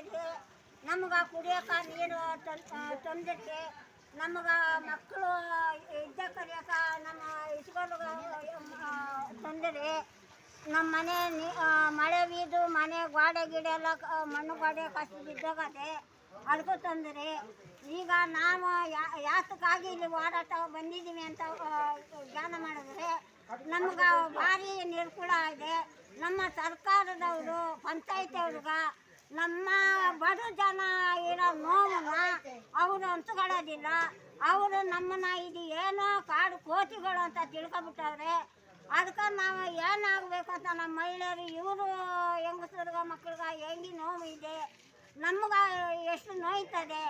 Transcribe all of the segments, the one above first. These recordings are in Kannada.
ಆಗಿದೆ ನಮ್ಗೆ ಕುಡಿಯೋಕೆ ನೀರು ತೊಂದರೆ ನಮ್ಗೆ ಮಕ್ಕಳು ಇದ್ದ ಕಲಿಯೋಕೆ ನಮ್ಮ ಇಸ್ಕೊಲ್ಗೆ ತೊಂದರೆ ನಮ್ಮ ಮನೆ ಮಳೆ ಬೀದು ಮನೆ ಗೋಡೆ ಗಿಡ ಎಲ್ಲ ಮಣ್ಣು ಗೋಡೆ ಕಷ್ಟ ಬಿದ್ದೋಗದೆ ಅದಕ್ಕೂ ತೊಂದರೆ ಈಗ ನಾವು ಯಾತಕ್ಕಾಗಿ ಇಲ್ಲಿ ಓಡಾಟ ಬಂದಿದ್ದೀವಿ ಅಂತ ಧ್ಯಾನ ಮಾಡಿದ್ರೆ ನಮ್ಗೆ ಭಾರಿ ನಿರ್ಕುಳ ಇದೆ. ನಮ್ಮ ಸರ್ಕಾರದವರು ಪಂಚಾಯತಿ ಅವ್ರಿಗೆ ನಮ್ಮ ಬಡ ಜನ ಇರೋ ನೋವನ್ನ ಅವರು ಹಂಚ್ಕೊಳ್ಳೋದಿಲ್ಲ ಅವರು ನಮ್ಮನ್ನ ಇದು ಏನೋ ಕಾಡು ಕೋತಿಗಳು ಅಂತ ತಿಳ್ಕೊಬಿಟ್ಟವ್ರೆ. ಅದಕ್ಕೆ ನಾವು ಏನಾಗಬೇಕು ಅಂತ ನಮ್ಮ ಮಹಿಳೆಯರು, ಇವರು ಹೆಂಗಸರ್ಗ ಮಕ್ಳಿಗೆ ಹೆಂಗಿ ನೋವು ಇದೆ, ನಮ್ಗೆ ಎಷ್ಟು ನೋಯ್ತದೆ,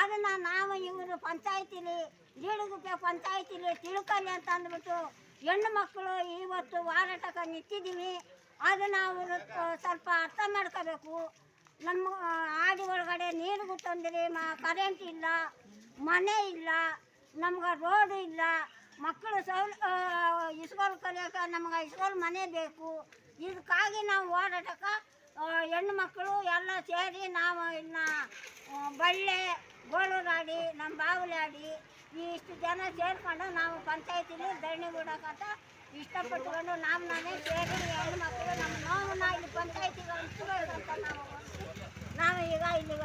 ಅದನ್ನು ನಾವು ಇವರು ಪಂಚಾಯತಿಲಿ ಜೀಡುಗುಪ್ಪೆ ಪಂಚಾಯತಿಲಿ ತಿಳ್ಕೊಳ್ಳಿ ಅಂತ ಅಂದ್ಬಿಟ್ಟು ಹೆಣ್ಣು ಮಕ್ಕಳು ಇವತ್ತು ಹೋರಾಟಕ್ಕೆ ನಿಂತಿದ್ದೀವಿ. ಅದನ್ನು ಅವರು ಸ್ವಲ್ಪ ಅರ್ಥ ಮಾಡ್ಕೋಬೇಕು. ಒಳಗಡೆ ಗೊತ್ತಂದ್ರೆ ತೊಂದರೆ ಮ ಕರೆಂಟ್ ಇಲ್ಲ ಮನೆ ಇಲ್ಲ ನಮ್ಗೆ ರೋಡ್ ಇಲ್ಲ ಮಕ್ಕಳು ಸೌಲ್ ಇಸ್ಕೋಲ್ ಕಲಿಯೋಕೆ ನಮ್ಗೆ ಇಸ್ಕೋಲ್ ಮನೆ ಬೇಕು. ಇದಕ್ಕಾಗಿ ನಾವು ಓಡಾಟಕ್ಕೆ ಆ, ಹೆಣ್ಣು ಮಕ್ಕಳು ಎಲ್ಲ ಸೇರಿ ನಾವು ಇನ್ನು ಬಳ್ಳೆ ಗೋಳೂರಾಡಿ ನಮ್ಮ ಬಾವುಲಾಡಿ ಈ ಇಷ್ಟು ಜನ ಸೇರ್ಕೊಂಡು ನಾವು ಪಂಚಾಯತಿಲಿ ಧರಣಿ ಬಿಡೋಕಂತ ಇಷ್ಟಪಟ್ಕೊಂಡು ನಾವು ನಾನೇ ಸೇರಿ ಹೆಣ್ಣು ಮಕ್ಕಳು ನಮ್ಮ ನೋವನ್ನ ಇಲ್ಲಿ ಪಂಚಾಯತಿಗೆ ಹಂಚ್ಕೊಳ್ಬೇಕಂತ ನಾವು ನಾವು ಈಗ ಇಲ್ಲಿಗ